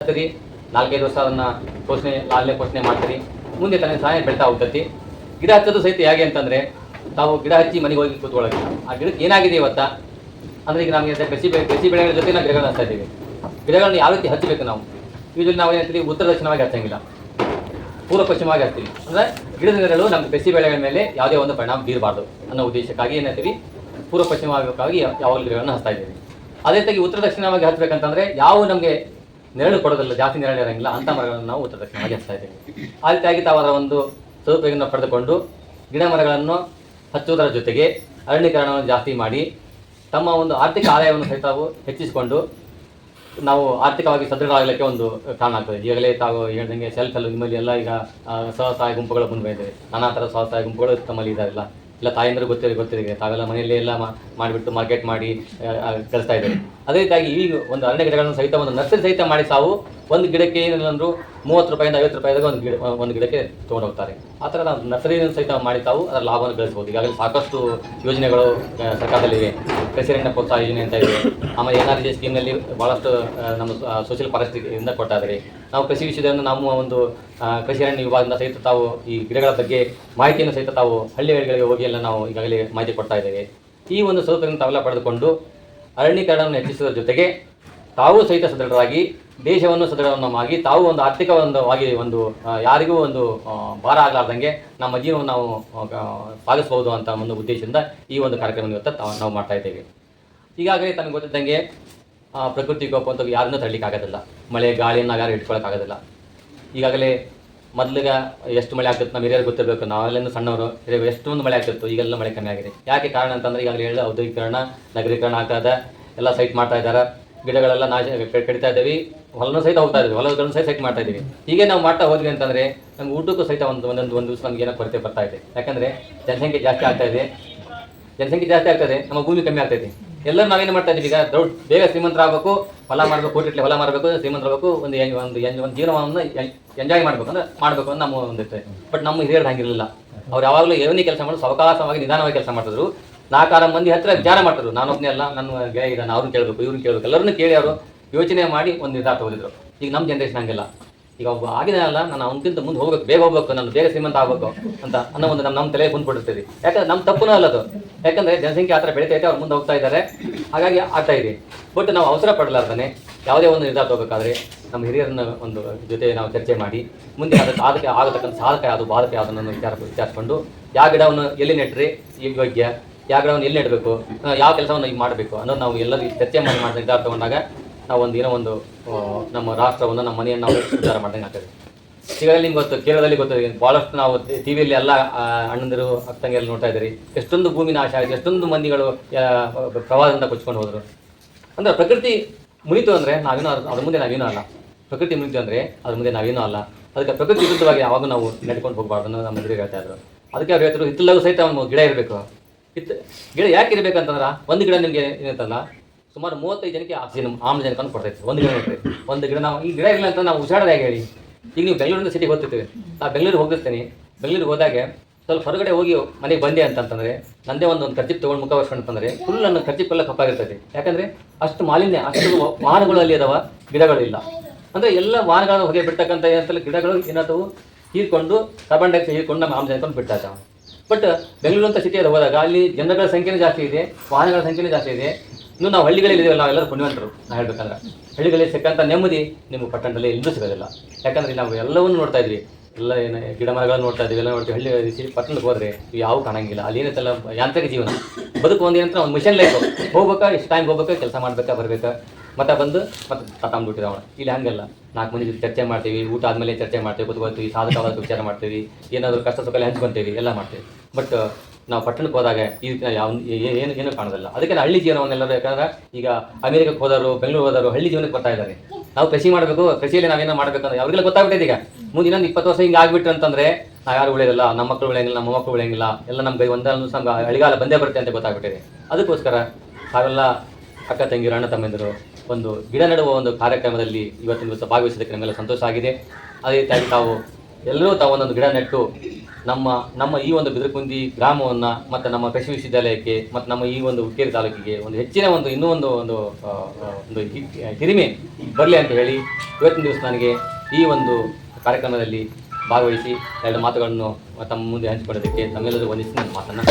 ಮಾಡ್ತೀರಿ ನಾಲ್ಕೈದು ವರ್ಷ ಅದನ್ನ ಪೋಷಣೆ ಲಾಲನೆ ಪೋಷಣೆ ಮಾಡ್ತೀರಿ. ಮುಂದೆ ತನ್ನ ಸಹಾಯ ಬೆಳ್ತಾ ಹೋಗ್ತೈತಿ. ಗಿಡ ಹಚ್ಚೋದು ಸಹಿತ ಹೇಗೆ ಅಂತಂದ್ರೆ, ತಾವು ಗಿಡ ಹಚ್ಚಿ ಮನೆಗೆ ಹೋಗಿ ಕೂತ್ಕೊಳ್ಳೋದು ಆ ಗಿಡಕ್ಕೆ ಏನಾಗಿದೆ ಇವತ್ತ? ಅಂದ್ರೆ ಈಗ ನಮಗೆ ಕೃಷಿ ಬೆಳೆ ಬೆಳೆಗಳ ಜೊತೆ ನಾವು ಗಿಡಗಳನ್ನ ಹಚ್ತಾ ಇದ್ದೀವಿ. ಗಿಡಗಳನ್ನ ಯಾವ ರೀತಿ ಹಚ್ಚಬೇಕು ನಾವು? ಯೂಶಲಿ ನಾವು ಏನಂತೀವಿ ಉತ್ತರ ದಕ್ಷಿಣವಾಗಿ ಹಚ್ಚಂಗಿಲ್ಲ. ಪೂರ್ವ ಪಶ್ಚಿಮವಾಗಿ ಹಚ್ತೀವಿ. ಅಂದ್ರೆ ಗಿಡದ ನೆರಳು ನಮ್ಮ ಕೃಷಿ ಬೆಳೆಗಳ ಮೇಲೆ ಯಾವುದೇ ಒಂದು ಪರಿಣಾಮ ಬೀರಬಾರ್ದು ಅನ್ನೋ ಉದ್ದೇಶಕ್ಕಾಗಿ ಏನಂತೀವಿ ಪೂರ್ವ ಪಶ್ಚಿಮವಾಗಿ ಯಾವಾಗಲೂ ಗಿಡಗಳನ್ನ ಹಚ್ತಾ ಇದ್ದೀವಿ. ಅದೇ ರೀತಿಯಾಗಿ ಉತ್ತರ ದಕ್ಷಿಣವಾಗಿ ಹಚ್ಚಬೇಕಂತಂದ್ರೆ ಯಾವ ನಮಗೆ ನೆರಳು ಕೊಡೋದಿಲ್ಲ, ಜಾಸ್ತಿ ನೆರಳು ಇರೋಂಗಿಲ್ಲ, ಅಂತ ಮರಗಳನ್ನು ನಾವು ಉತ್ತರ ದಕ್ಷಿಣವಾಗಿ ಹಚ್ತಾ ಇದ್ದೀವಿ. ಆ ರೀತಿಯಾಗಿ ತಾವು ಅದರ ಒಂದು ಸದುಪಯೋಗವನ್ನು ಪಡೆದುಕೊಂಡು ಗಿಡ ಮರಗಳನ್ನು ಹಚ್ಚುವುದರ ಜೊತೆಗೆ ಅರಣ್ಯೀಕರಣವನ್ನು ಜಾಸ್ತಿ ಮಾಡಿ ತಮ್ಮ ಒಂದು ಆರ್ಥಿಕ ಆದಾಯವನ್ನು ಸಹಿತ ಹೆಚ್ಚಿಸಿಕೊಂಡು ನಾವು ಆರ್ಥಿಕವಾಗಿ ಸದೃಢವಾಗಲಿಕ್ಕೆ ಒಂದು ಕಾರಣ ಆಗ್ತದೆ. ಈಗಾಗಲೇ ತಾವು ಹೇಳ್ದಂಗೆ ಸೆಲ್ಫ್ ಹೆಲ್ಪ್ ನಿಮ್ಮಲ್ಲಿ ಎಲ್ಲ ಈಗ ಸ್ವಸಹಾಯ ಗುಂಪುಗಳು ಬಂದು ಬಂದಿವೆ. ನಾನಾ ಥರ ಸ್ವಸಹಾಯ ಗುಂಪುಗಳು ತಮ್ಮಲ್ಲಿ ಇದಾರಲ್ಲ ಇಲ್ಲ, ತಾಯಂದರು ಗೊತ್ತಿದೆ ಗೊತ್ತಿದೆ ತಾವೆಲ್ಲ ಮನೆಯಲ್ಲೇ ಎಲ್ಲ ಮಾಡಿಬಿಟ್ಟು ಮಾರ್ಕೆಟ್ ಮಾಡಿ ಕಳಿಸ್ತಾ ಇದ್ದಾರೆ. ಅದೇ ರೀತಿಯಾಗಿ ಈ ಒಂದು ಅರಣ್ಯ ಗಿಡಗಳನ್ನು ಸಹಿತ ಒಂದು ನರ್ಸರಿ ಸಹಿತ ಮಾಡಿ ತಾವು ಒಂದು ಗಿಡಕ್ಕೆ ಏನಿಲ್ಲ ಅಂದರೂ ಮೂವತ್ತು ರೂಪಾಯಿಂದ ಐವತ್ತು ರೂಪಾಯಿದಾಗ ಒಂದು ಗಿಡ, ಒಂದು ಗಿಡಕ್ಕೆ ತೊಗೊಂಡು ಹೋಗ್ತಾರೆ. ಆ ಥರ ನಾವು ನರ್ಸರಿ ಸಹಿತ ಮಾಡಿ ತಾವು ಅದರ ಲಾಭವನ್ನು ಗಳಿಸ್ಬೋದು. ಈಗಾಗಲೇ ಸಾಕಷ್ಟು ಯೋಜನೆಗಳು ಸರ್ಕಾರದಲ್ಲಿವೆ ಕೃಷಿ ಪ್ರೋತ್ಸಾಹ ಯೋಜನೆ ಅಂತ ಇದೆ. ಆಮೇಲೆ ಎನ್ ಆರ್ ಜಿ ಸ್ಕೀಮ್ನಲ್ಲಿ ಭಾಳಷ್ಟು ನಮ್ಮ ಸೋಷಿಯಲ್ ಪರಿಸ್ಥಿತಿಯಿಂದ ಕೊಟ್ಟಾದರೆ ನಾವು ಕೃಷಿ ವಿಷಯದಲ್ಲಿ ನಮ್ಮ ಒಂದು ಕೃಷಿ ವಿಭಾಗದಿಂದ ಸಹಿತ ತಾವು ಈ ಗಿಡಗಳ ಬಗ್ಗೆ ಮಾಹಿತಿಯನ್ನು ಸಹಿತ ತಾವು ಹಳ್ಳಿಗಳಿಗೆ ಹೋಗಿ ಎಲ್ಲ ನಾವು ಈಗಾಗಲೇ ಮಾಹಿತಿ ಕೊಡ್ತಾ ಇದ್ದೇವೆ. ಈ ಒಂದು ಸೌಕರ್ಯವನ್ನು ತಾವೆಲ್ಲ ಪಡೆದುಕೊಂಡು ಅರಣ್ಯೀಕರಣವನ್ನು ಹೆಚ್ಚಿಸುವ ಜೊತೆಗೆ ತಾವು ಸಹಿತ ಸದೃಢರಾಗಿ, ದೇಶವನ್ನು ಸದೃಢವನ್ನಾಗಿ ತಾವು ಒಂದು ಆರ್ಥಿಕ ಒಂದು ಆಗಿ ಒಂದು ಯಾರಿಗೂ ಒಂದು ಭಾರ ಆಗಲಾರ್ದಂಗೆ ನಮ್ಮ ಜೀವನವನ್ನು ನಾವು ಸಾಗಿಸಬಹುದು ಅಂತ ಒಂದು ಉದ್ದೇಶದಿಂದ ಈ ಒಂದು ಕಾರ್ಯಕ್ರಮ ಇವತ್ತು ತಾವು, ನಾವು ಮಾಡ್ತಾ ಇದ್ದೇವೆ. ಈಗಾಗಲೇ ತನಗೆ ಗೊತ್ತಿದ್ದಂಗೆ ಪ್ರಕೃತಿ ವಿಕೋಪ ಅಂತ ಯಾರನ್ನೂ ಆಗೋದಿಲ್ಲ. ಮಳೆ ಗಾಳಿಯನ್ನು ಯಾರು ಇಟ್ಕೊಳ್ಳೋಕ್ಕಾಗೋದಿಲ್ಲ ಈಗಾಗಲೇ ಮೊದಲಿಗೆ ಎಷ್ಟು ಮಳೆ ಆಗ್ತಿತ್ತು ನಮ್ಮ ಹಿರಿಯರು ಗೊತ್ತಿರಬೇಕು. ನಾವೆಲ್ಲ ಸಣ್ಣವರು ಹಿರಿಯರು ಎಷ್ಟೊಂದು ಮಳೆ ಆಗ್ತಿತ್ತು. ಈಗೆಲ್ಲ ಮಳೆ ಕಮ್ಮಿ ಆಗಿದೆ. ಯಾಕೆ ಕಾರಣ ಅಂತಂದ್ರೆ ಈಗಾಗಲೇ ಹೇಳಿ ಔದ್ಯೋಗೀಕರಣ, ನಗರೀಕರಣ ಆಗ್ತಾ ಎಲ್ಲ ಸೈಟ್ ಮಾಡ್ತಾ ಇದ್ದಾರೆ. ಗಿಡಗಳೆಲ್ಲ ನಾಶ ಕಡಿತಾ ಇದ್ದೀವಿ. ಹೊಲನೂ ಸಹಿತ ಹೋಗ್ತಾ ಇದ್ದೀವಿ. ಹೊಲಗಳನ್ನು ಸಹಿತ ಸೈಟ್ ಮಾಡ್ತಾ ಇದ್ದೀವಿ. ಹೀಗೆ ನಾವು ಮಾಡ್ತಾ ಹೋದ್ವಿ ಅಂತಂದ್ರೆ ನಮ್ಗೆ ಊಟಕ್ಕೂ ಸಹಿತ ಒಂದು ಒಂದೊಂದು ಒಂದು ದಿವಸ ನಮ್ಗೆ ಏನೋ ಕೊರತೆ ಬರ್ತಾ ಇದೆ. ಯಾಕಂದ್ರೆ ಜನಸಂಖ್ಯೆ ಜಾಸ್ತಿ ಆಗ್ತಾ ಇದೆ. ಜನಸಂಖ್ಯೆ ಜಾಸ್ತಿ ಆಗ್ತದೆ ನಮ್ಮ ಭೂಮಿ ಕಮ್ಮಿ ಆಗ್ತೈತಿ ಎಲ್ಲರೂ ನಾವೇನು ಮಾಡ್ತಾ ಇದೀವಿ ಈಗ ದೊಡ್ಡ ಬೇಗ ಶ್ರೀಮಂತರಾಗಬೇಕು, ಹೊಲ ಮಾಡಬೇಕು, ಕೋಟಿಟ್ಲೆ ಹೊಲ ಮಾಡಬೇಕು, ಶ್ರೀಮಂತರಾಗಬೇಕು, ಒಂದು ಒಂದು ಒಂದು ಜೀವನವನ್ನು ಎಂಜಾಯ್ ಮಾಡಬೇಕು ಅಂದ್ರೆ ಮಾಡಬೇಕು ಅಂತ ನಮ್ಮ ಒಂದು ಇರ್ತದೆ ಬಟ್ ನಮ್ಮ ಹಿರಿಯರು ಹಂಗಿರಲಿಲ್ಲ. ಅವ್ರು ಯಾವಾಗಲೂ ಏನೇ ಕೆಲಸ ಮಾಡೋದು ಸವಕಾಶವಾಗಿ ನಿಧಾನವಾಗಿ ಕೆಲಸ ಮಾಡ್ತಿದ್ರು. ನಾಲ್ಕಾರು ಮಂದಿ ಹತ್ರ ವಿಚಾರ ನಾನು ನಾನೊಬ್ಬನೇ ಅಲ್ಲ, ನನ್ನ ಗೆಳೆಯ ಇದ್ದಾನೆ ಅವ್ರನ್ನ ಕೇಳಬೇಕು ಇವ್ರನ್ನ ಕೇಳಬೇಕು. ಎಲ್ಲರನ್ನೂ ಕೇಳಿ ಅವರು ಯೋಚನೆ ಮಾಡಿ ಒಂದು ನಿರ್ಧಾರ ತಗೊಂಡಿದ್ರು ಈಗ ನಮ್ಮ ಜನ್ರೇಷನ್ ಹಂಗಿಲ್ಲ. ಈಗ ಒಬ್ಬ ಆಗಿದೆ ಅಲ್ಲ, ನಾನು ಅವನಕ್ಕಿಂತ ಮುಂದೆ ಹೋಗ್ಬೇಕು, ಬೇಗ ಹೋಗ್ಬೇಕು, ನಾನು ಬೇಗ ಶ್ರೀಮಂತ ಆಗ್ಬೇಕು ಅಂತ ಅನ್ನೋ ಒಂದು ನಮ್ಮ ನಮ್ಮ ತಲೆಗೆ ಬಂದ್ಬಿಟ್ಟಿರ್ತೀವಿ ಯಾಕಂದ್ರೆ ನಮ್ಮ ತಪ್ಪುನೂ ಅಲ್ಲದು ಯಾಕಂದ್ರೆ ಜನಸಂಖ್ಯೆ ಆ ಥರ ಬೆಳೀತೈತೆ ಅವ್ರು ಮುಂದೆ ಹೋಗ್ತಾ ಇದ್ದಾರೆ ಹಾಗಾಗಿ ಆಗ್ತಾ ಇದೆ. ಬಟ್ ನಾವು ಅವಸರ ಪಡಲಾರ್ದಾನೆ ಯಾವುದೇ ಒಂದು ನಿರ್ಧಾರ ತಗೋಬೇಕಾದ್ರೆ ನಮ್ಮ ಹಿರಿಯರನ್ನ ಒಂದು ಜೊತೆ ನಾವು ಚರ್ಚೆ ಮಾಡಿ, ಮುಂದೆ ಅದಕ್ಕೆ ಅದಕ್ಕೆ ಆಗತಕ್ಕಂಥ ಸಾಧಕ ಯಾವುದು ಬಾಧಕ ಯಾವುದನ್ನು ವಿಚಾರ, ವಿಚಾರಿಸ್ಕೊಂಡು ಯಾವ ಗಿಡವನ್ನು ಎಲ್ಲಿ ಈ ಯೋಗ್ಯ ಯಾವ ಗಿಡವನ್ನು ಎಲ್ಲಿ ನೆಡಬೇಕು ಯಾವ ಕೆಲಸವನ್ನು ಈಗ ಮಾಡಬೇಕು ಅನ್ನೋದು ನಾವು ಎಲ್ಲರೂ ಚರ್ಚೆ ಮಾಡಿ ಮಾಡಿದ ನಿರ್ಧಾರ ತಗೊಂಡಾಗ ನಾವು ಒಂದು ಏನೋ ಒಂದು ನಮ್ಮ ರಾಷ್ಟ್ರವನ್ನು, ನಮ್ಮ ಮನೆಯನ್ನು ನಾವು ನಿರ್ಧಾರ ಮಾಡಿದಂಗೆ ಆಗ್ತದೆ. ಗೊತ್ತು, ಕೇರಳದಲ್ಲಿ ಗೊತ್ತು ಭಾಳಷ್ಟು ನಾವು ಟಿವಿಯಲ್ಲಿ ಎಲ್ಲ ಅಣ್ಣಂದಿರು ಅಕ್ಕಂಗೆಲ್ಲ ನೋಡ್ತಾ ಇದ್ದೀರಿ. ಎಷ್ಟೊಂದು ಭೂಮಿ ನಾಶ ಆಗಿದೆ, ಎಷ್ಟೊಂದು ಮಂದಿಗಳು ಪ್ರವಾಹದಿಂದ ಕೊಚ್ಕೊಂಡು ಹೋದರು. ಅಂದ್ರೆ ಪ್ರಕೃತಿ ಮುನಿತು ಅಂದರೆ ನಾವೇನೋ ಅದ್ರ ಮುಂದೆ ನಾವೇನೂ ಅಲ್ಲ. ಪ್ರಕೃತಿ ಮುನಿತು ಅಂದರೆ ಅದ್ರ ಮುಂದೆ ನಾವೇನೂ ಅಲ್ಲ. ಅದಕ್ಕೆ ಪ್ರಕೃತಿ ವಿರುದ್ಧವಾಗಿ ಯಾವಾಗ ನಾವು ನಡ್ಕೊಂಡು ಹೋಗಬಾರ್ದು ಅನ್ನೋ ನಮ್ಮ ಎದುರಿಗೆ ಹೇಳ್ತಾ ಇದ್ರು. ಅದಕ್ಕೆ ಅವ್ರು ಹೇಳ್ತಾರೆ ಹಿತ್ತಲಾಗೂ ಸಹಿತ ಒಂದು ಗಿಡ ಇರಬೇಕು. ಹಿತ್ ಗಿಡ ಯಾಕೆ ಇರಬೇಕಂತಂದ್ರೆ ಒಂದು ಗಿಡ ನಿಮಗೆ ಏನಂತಲ್ಲ, ಸುಮಾರು ಮೂವತ್ತೈದು ಜನಕ್ಕೆ ಆಕ್ಸಿಜನ್ ಆಮ್ಲಜನಕವನ್ನು ಕೊಡ್ತೈತೆ. ಒಂದು ಗಿಡ ಒಂದು ಗಿಡ ನಾವು ಈ ಗಿಡ ಇಲ್ಲ ಅಂತ ನಾವು ಉಸಿರಾಡೋದು ಹೇಳಿ. ಈಗ ನೀವು ಬೆಂಗಳೂರಿಂದ ಸಿಟಿಗೆ ಹೋಗ್ತಿರ್ತೀವಿ. ಆ ಬೆಂಗಳೂರಿಗೆ ಹೋಗಿರ್ತೀನಿ ಬೆಂಗಳೂರಿಗೆ ಹೋದಾಗ ಸ್ವಲ್ಪ ಹೊರಗಡೆ ಹೋಗಿ ಮನೆಗೆ ಬಂದೆ ಅಂತಂತಂದರೆ ನಂದೇ ಒಂದು ಒಂದು ಖರ್ಚಿಪ್ ತೊಗೊಂಡು ಮುಖ ಅಂತಂದ್ರೆ ಫುಲ್ ನನ್ನ ಖರ್ಚಿಪ್ ಎಲ್ಲ ಕಪ್ಪಾಗಿರ್ತೈತೆ. ಯಾಕಂದ್ರೆ ಅಷ್ಟು ಮಾಲಿನ್ಯ, ಅಷ್ಟು ವಾಹನಗಳು ಅಲ್ಲಿ ಅದಾವ ಗಿಡಗಳು ಇಲ್ಲ ಅಂದ್ರೆ ಎಲ್ಲ ವಾಹನಗಳನ್ನು ಹೊಗೆ ಬಿಡ್ತಕ್ಕಂಥ ಏನಂತಲ್ಲ ಗಿಡಗಳು ಏನಾದವು, ಹೀರ್ಕೊಂಡು ಕಾರ್ಬನ್ ಡೈಆಕ್ಸೈಡ್ ಹೀರ್ಕೊಂಡು ನಮ್ಮ ಆಮ್ಲಜನಕವನ್ನು ಇದ್ದಾವೆ. ಬಟ್ ಬೆಂಗಳೂರು ಅಂತ ಸಿಟಿ ಅದು ಹೋದಾಗ ಅಲ್ಲಿ ಜನಗಳ ಸಂಖ್ಯೆನೂ ಜಾಸ್ತಿ ಇದೆ, ವಾಹನಗಳ ಸಂಖ್ಯೆನೂ ಜಾಸ್ತಿ ಇದೆ. ಇನ್ನು ನಾವು ಹಳ್ಳಿಗಳಲ್ಲಿ ಇದೆಯಲ್ಲ ನಾವೆಲ್ಲರೂ ಪುಣ್ಯವಂತರು, ನಾ ಹೇಳ್ಬೇಕಂದ್ರೆ. ಹಳ್ಳಿಗಳಲ್ಲಿ ಸಿಕ್ಕಂಥ ನೆಮ್ಮದಿ ನಿಮ್ಮ ಪಟ್ಟಣದಲ್ಲಿ ಎಲ್ಲೂ ಸಿಗೋದಿಲ್ಲ. ಯಾಕಂದ್ರೆ ನಾವು ಎಲ್ಲವನ್ನು ನೋಡ್ತಾ ಇದ್ವಿ. ಎಲ್ಲ ಏನು ಗಿಡ ಮರಗಳನ್ನು ನೋಡ್ತಾ ಇದ್ದೀವಿ ಎಲ್ಲ ನೋಡ್ತೀವಿ. ಹಳ್ಳಿ ಸಿಟಿ ಪಟ್ಟಣಕ್ಕೆ ಹೋದರೆ ಯಾವ ಕಾಣಂಗಿಲ್ಲ. ಅಲ್ಲಿ ಏನೈತಲ್ಲ ಯಾಂತ್ರಿಕ ಜೀವನ. ಬದುಕು ಒಂದು ಏನಂತ ಒಂದು ಮಿಷನ್ ಲೈಫು ಹೋಗ್ಬೇಕಾ ಇಷ್ಟು ಟೈಮ್ ಹೋಗ್ಬೇಕಾ, ಕೆಲಸ ಮಾಡ್ಬೇಕಾ, ಬರ್ಬೇಕಾ? ಮತ್ತೆ ಬಂದು ಮತ್ತೆ ತಗೊಂಡ್ಬಿಟ್ಟಿದ್ದಾವ ಇಲ್ಲಿ ಹಂಗಲ್ಲ. ನಾಲ್ಕು ಮಂದಿ ಚರ್ಚೆ ಮಾಡ್ತೀವಿ, ಊಟ ಆದಮೇಲೆ ಚರ್ಚೆ ಮಾಡ್ತೀವಿ, ಕೂತ್ಕೊಳ್ತೀವಿ ಸಾಧಕವಾದ ವಿಚಾರ ಮಾಡ್ತೀವಿ, ಏನಾದರೂ ಕಷ್ಟ ಸುಖ ಹಂಚ್ಕೊತೀವಿ ಎಲ್ಲ ಮಾಡ್ತೀವಿ. ಬಟ್ ನಾವು ಪಟ್ಟಣಕ್ಕೆ ಹೋದಾಗ ಈ ರೀತಿ ಯಾವ ಏನು ಏನು ಕಾಣೋದಿಲ್ಲ. ಅದಕ್ಕೆ ಹಳ್ಳಿ ಜೀವನವನ್ನೆಲ್ಲರೂ ಯಾಕಂದ್ರೆ ಈಗ ಅಮೆರಿಕಕ್ಕೆ ಹೋದರು ಬೆಂಗಳೂರು ಹೋದರು ಹಳ್ಳಿ ಜೀವನಕ್ಕೆ ಬರ್ತಾ ಇದ್ದಾರೆ. ನಾವು ಕೃಷಿ ಮಾಡಬೇಕು, ಕೃಷಿಯಲ್ಲಿ ನಾವೇನೋ ಮಾಡಬೇಕಂದ್ರೆ ಅವ್ರಿಗೆಲ್ಲ ಗೊತ್ತಾಗ್ಬಿಟ್ಟಿದೆ ಈಗ. ಮುಂದೆ ಇನ್ನೊಂದು ಇಪ್ಪತ್ತು ವರ್ಷ ಹಿಂಗೆ ಆಗ್ಬಿಟ್ರೆ ಅಂತಂದ್ರೆ ನಾವು ಯಾರು ಉಳಿಯೋದಿಲ್ಲ, ನಮ್ಮ ಮಕ್ಕಳು ಉಳಿಯಂಗಿಲ್ಲ, ನಮ್ಮ ಮಕ್ಕಳು ಉಳಿಯಂಗಿಲ್ಲ, ಎಲ್ಲ ನಮ್ಮ ಕೈ ಒಂದೊಂದು ನಮ್ಗೆ ಅಳಿಗಾಲ ಬಂದೇ ಬರುತ್ತೆ ಅಂತ ಗೊತ್ತಾಗ್ಬಿಟ್ಟಿದೆ. ಅದಕ್ಕೋಸ್ಕರ ತಾವೆಲ್ಲ ಅಕ್ಕ ತಂಗಿರು ಅಣ್ಣ, ತಮ್ಮಂದಿರು ಒಂದು ಗಿಡ ನೆಡುವ ಒಂದು ಕಾರ್ಯಕ್ರಮದಲ್ಲಿ ಇವತ್ತಿನ ದಿವಸ ಭಾಗವಹಿಸೋದಕ್ಕೆ ನಮಗೆಲ್ಲ ಸಂತೋಷ ಆಗಿದೆ. ಅದೇ ರೀತಿಯಾಗಿ ತಾವು ಎಲ್ಲರೂ ತಾವು ಒಂದೊಂದು ಗಿಡ ನೆಟ್ಟು ನಮ್ಮ ನಮ್ಮ ಈ ಒಂದು ಬಿದರಕುಂದಿ ಗ್ರಾಮವನ್ನು ಮತ್ತು ನಮ್ಮ ಕೃಷಿ ವಿಶ್ವವಿದ್ಯಾಲಯಕ್ಕೆ ಮತ್ತು ನಮ್ಮ ಈ ಒಂದು ಹುಕ್ಕೇರಿ ತಾಲೂಕಿಗೆ ಒಂದು ಹೆಚ್ಚಿನ ಒಂದು ಇನ್ನೂ ಒಂದು ಒಂದು ಒಂದು ಹಿರಿಮೆ ಬರಲಿ ಅಂತ ಹೇಳಿ ಇವತ್ತಿನ ದಿವಸ ನನಗೆ ಈ ಒಂದು ಕಾರ್ಯಕ್ರಮದಲ್ಲಿ ಭಾಗವಹಿಸಿ ಎರಡು ಮಾತುಗಳನ್ನು ತಮ್ಮ ಮುಂದೆ ಹಂಚಿಕೊಳ್ಳೋದಕ್ಕೆ ತಮ್ಮೆಲ್ಲರೂ ವಂದಿಸಿ ನನ್ನ ಮಾತನ್ನು